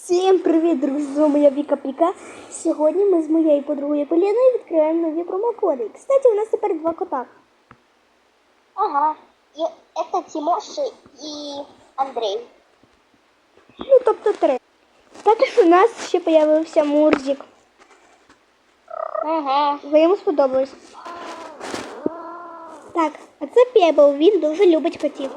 Всім привіт, друзі! З вами я Віка Піка. Сьогодні ми з моєю подругою Поліною відкриваємо нові промокоди. Кстати, у нас тепер два кота. Ага. И это Тимоша и Андрей. Ну, тобто три. Також у нас ще з'явився Мурзик. Ага. Ви йому сподобалось. Так, а це Пебл, він дуже любить котів.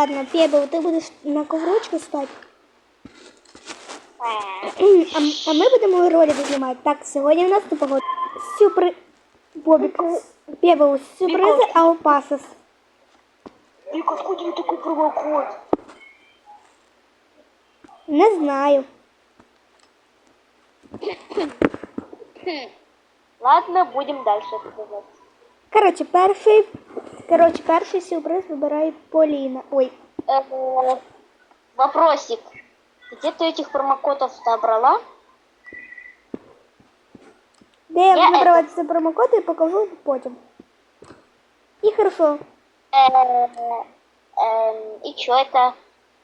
Ладно, Пебл, ти будеш на коврочку спати. А, а ми будемо ролики знімати. Так, сьогодні у нас типу от сюрприз. Бобік. Пебл, сюрпризи Аупасос. Вика, откуда ты такой промокод? Не знаю. Ладно, будем дальше обсуждать. Коротше, перший. Коротше, перший сюрприз вибирає Поліна. Ой, Э, Вопросик. Где ты этих промокодов-то брала? де я Я буду брати это- ці промокоди і покажу потім. І хорошо. Э, эм, И что это?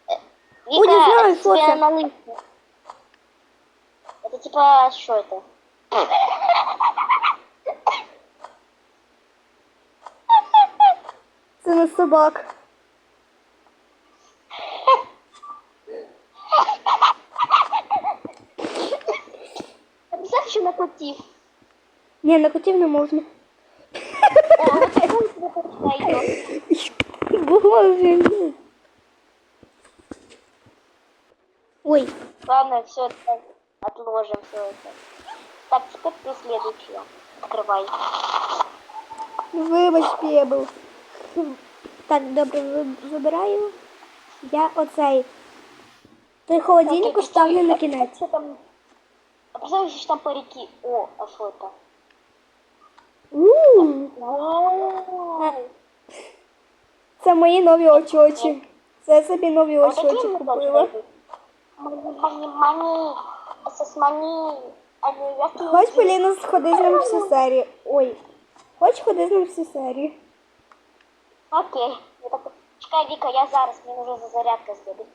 Э, Ой, не знаю, это что тебе это. на лысину. Это типа, что это? На собак. Обязательно на котив. Ні, на котів не можна. О, вот такой тебе точно идет. Боже. Ой, Ладно, все это отложим все это. Так, теперь ты следующая. Открывай. вибач, Пебл. Так, добре, ви- вибираю. Я оцей. Той холодильник Так, оставлю на а кінець. Что там? А представляешь, что там парики? О, а что это? У, Вау! Це мої нові очочі. Це собі нові Вот такие очочі мы купила. должны быть. Мани, мани, мани. СС мани. Они яркие. Хоч Поліна сходи з ним всю серію. Ой. Хоч ходи з ним всю серію. Окей. Я так... Чекай, Вика, я зараз, мне нужно за зарядкой сбегать.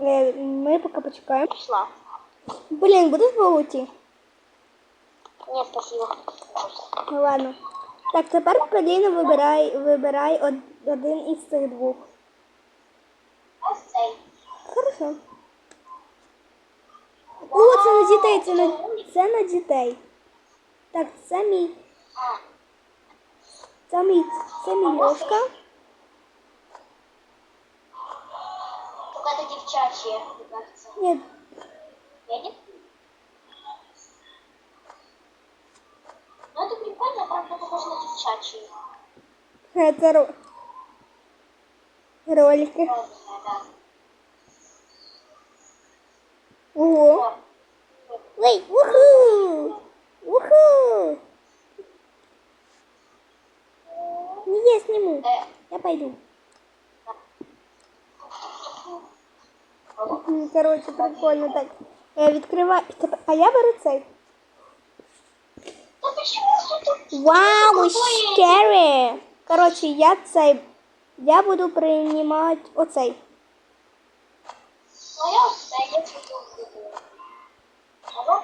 Е, Ми поки почекаємо. Пришла. Блін, будеш болоті? Нет, спасибо. Ну ладно. Так, тепер Поліна вибирай, вибирай од- один із цих двох. Эй. Хорошо. О, це на дітей, це на, це на дітей. Так, це мій. Це мій, це мій Льошка. Только это девчачье, мне кажется. Ні, Едет? Ну это прикольно, правда, похоже на девчачьи. е, це ро... ролики. Правильно, да. Ого. Ой, уху! Уху! Я сниму. Я пойду. М, Короче, прикольно так. Відкривай. Теп- А я беру цей. Вау, scary! Короче, я цей. Я буду приймати оцей. Ну я да, я. А вам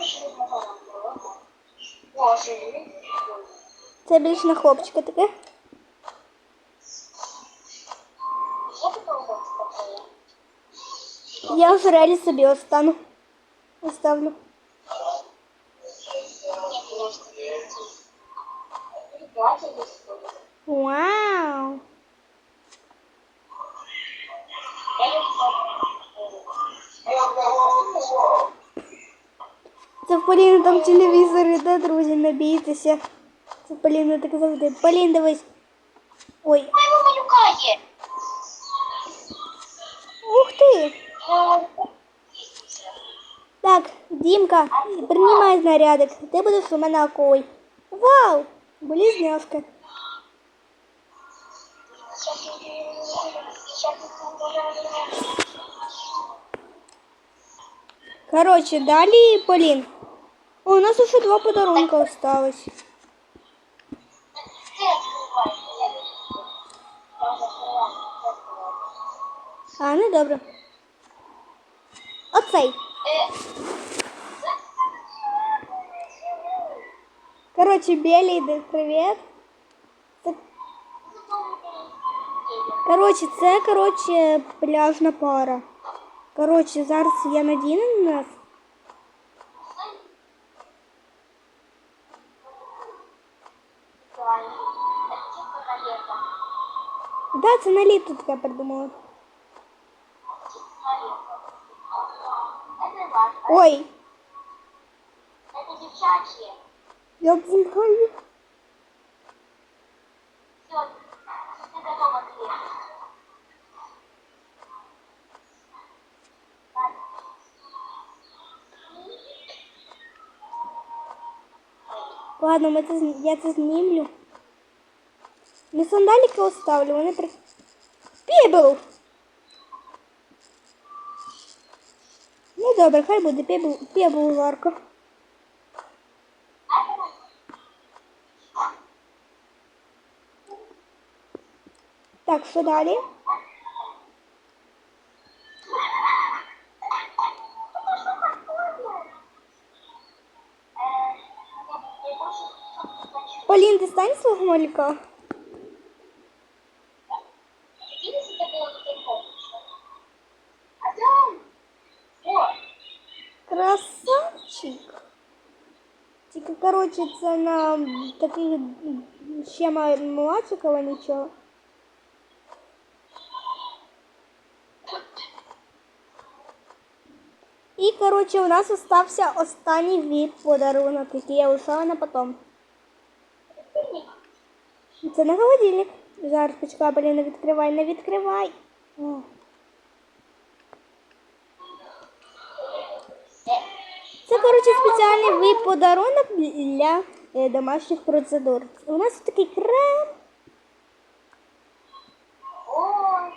Це більш на хлопчика таке. Я в релі собі остану. Оставлю. Нет, конечно. Или платье есть будет. Вау! Я люблю. Це в Поліни там телевізор іде, друзі, не бійтеся. Це Поліна так завжди. Полін, дивись. Ой, Моего малюка есть. Так, Дімка, приймай знарядик. Ти будеш у мене акой. Вау! Близняшка. Короче, далі Полін. О, у нас уже два подарунка осталось. А, ну добре. Оцей. Короче, белый, да, привет. Короче, це, короче, пляжна пара. Короче, зараз я надіну на нас. Да, це на літо таке придумала. Ой, Это девчачье. я обзимаю. Все, ты готова к лету. Ладно, ми це, з- я це знімлю. Не сандаліки оставлю, вони при... Пібл! Добре, хай буде жарко. Так, що далі? Полін, ти стань свого малюка. Тільки, коротше, це на таких м, ще ма- младшикова нічого. І, коротше, у нас остався останній від подарунок, який я лишала на потом. Це не холодильник. Зараз почекай, блін, не відкривай, не відкривай. О. коротше, спеціальний подарунок для е, домашніх процедур. У нас такий крем. Ой,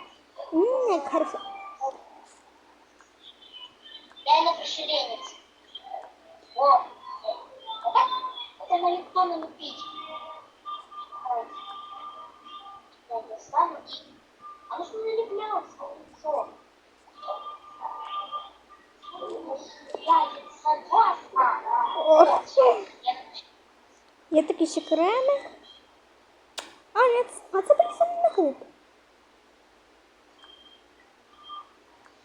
М, як хорошо. реально расширенец. О, а так это на электронном пить. Я достану. А нужно налепляться лицо. Є такі ще креми. А, а це присамний клуб.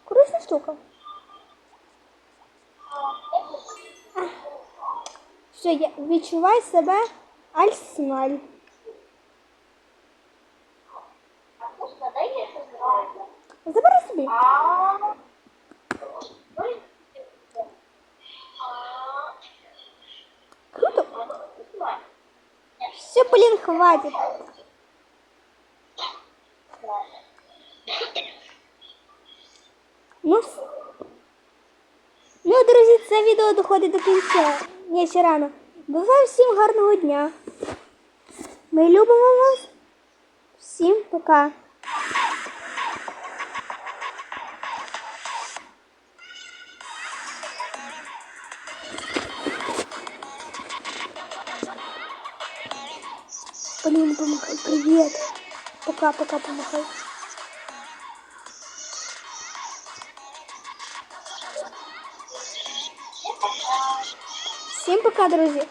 Корисна штука. Все, я відчувай себе альсналь. А вкусно, да, я это знаю? Забери собі. А, Ой. Круто. А, Все, блин, хватит. Ну, ну, друзі, це відео доходить до кінця. Ні, ще рано. Бувай всім гарного дня. Ми любимо вас. Всім пока. Полина, помахай. Привет. Пока-пока, помахай. Всем пока, друзья.